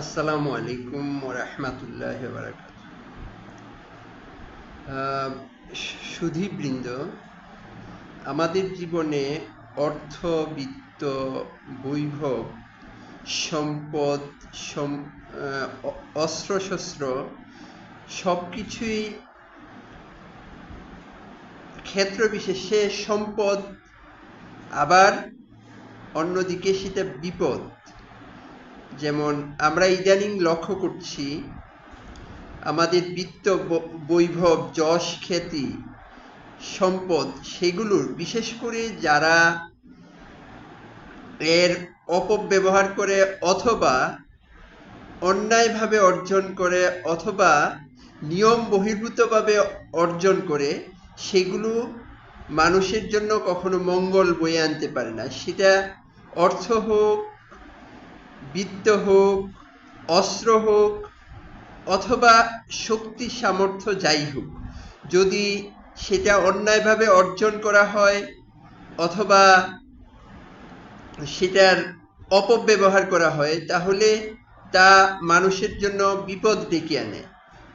আসসালামু আলাইকুম রহমতুল্লাহ বারাকাত সুধীবৃন্দ, আমাদের জীবনে অর্থ, বিত্ত, বৈভব, সম্পদ অস্ত্রশস্ত্র সব কিছুই ক্ষেত্র বিশেষে সম্পদ, আবার অন্যদিকে সেটা বিপদ। যেমন, আমরা ইদানিং লক্ষ্য করছি, আমাদের বিত্ত বৈভব, যশ, খ্যাতি, সম্পদ, সেগুলোর, বিশেষ করে যারা এর অপব্যবহার করে অথবা অন্যায়ভাবে অর্জন করে অথবা নিয়ম বহির্ভূতভাবে অর্জন করে, সেগুলো মানুষের জন্য কখনো মঙ্গল বয়ে আনতে পারে না। সেটা অর্থ হোক বিত্ত হোক, অস্ত্র হোক, অথবা শক্তি সামর্থ্য যাই হোক, যদি সেটা অন্যায়ভাবে অর্জন করা হয়, অথবা সেটার অপব্যবহার করা হয়, তাহলে তা মানুষের জন্য বিপদ ডেকে আনে।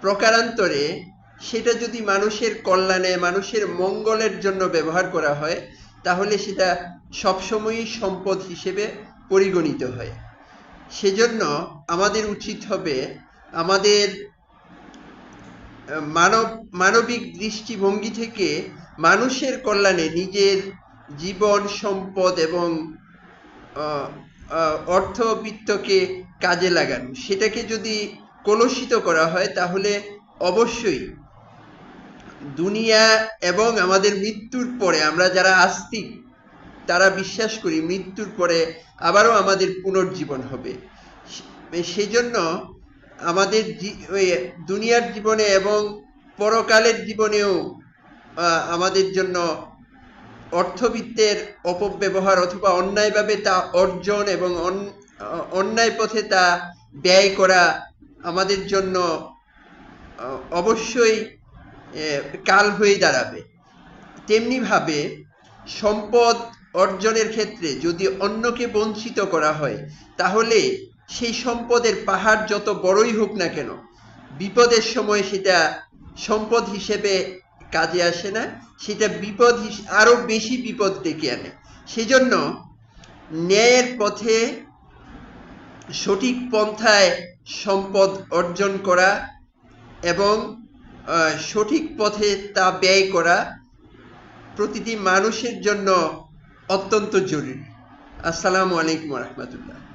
প্রকারান্তরে সেটা যদি মানুষের কল্যাণে, মানুষের মঙ্গলের জন্য ব্যবহার করা হয়, তাহলে সেটা সবসময়ই সম্পদ হিসেবে পরিগণিত হয়। সেজন্য আমাদের উচিত হবে আমাদের মানব মানবিক দৃষ্টিভঙ্গি থেকে মানুষের কল্যাণে নিজের জীবন সম্পদ এবং আহ, আহ, অর্থ বিত্তকে কাজে লাগানো। সেটাকে যদি কলুষিত করা হয় তাহলে অবশ্যই দুনিয়া এবং আমাদের মৃত্যুর পরে আমরা যারা আস্তিক তারা বিশ্বাস করি মৃত্যুর পরে আবারও আমাদের পুনর্জীবন হবে। সেজন্য আমাদের দুনিয়ার জীবনে এবং পরকালের জীবনেও আমাদের জন্য অর্থবিত্তের অপব্যবহার অথবা অন্যায়ভাবে তা অর্জন এবং অন্যায় পথে তা ব্যয় করা আমাদের জন্য অবশ্যই কাল হয়ে দাঁড়াবে। তেমনিভাবে সম্পদ অর্জনের ক্ষেত্রে যদি অন্যকে বঞ্চিত করা হয়, তাহলে সেই সম্পদের পাহাড় যত বড়ই হোক না কেন, বিপদের সময় সেটা সম্পদ হিসেবে কাজে আসে না, সেটা বিপদ হিস- আরও বেশি বিপদ ডেকে আনে। সেজন্য ন্যায়ের পথে সঠিক পন্থায় সম্পদ অর্জন করা এবং সঠিক পথে তা ব্যয় করা প্রতিটি মানুষের জন্য অত্যন্ত জরুরি। আসসালামু আলাইকুম রহমতুল্লাহ।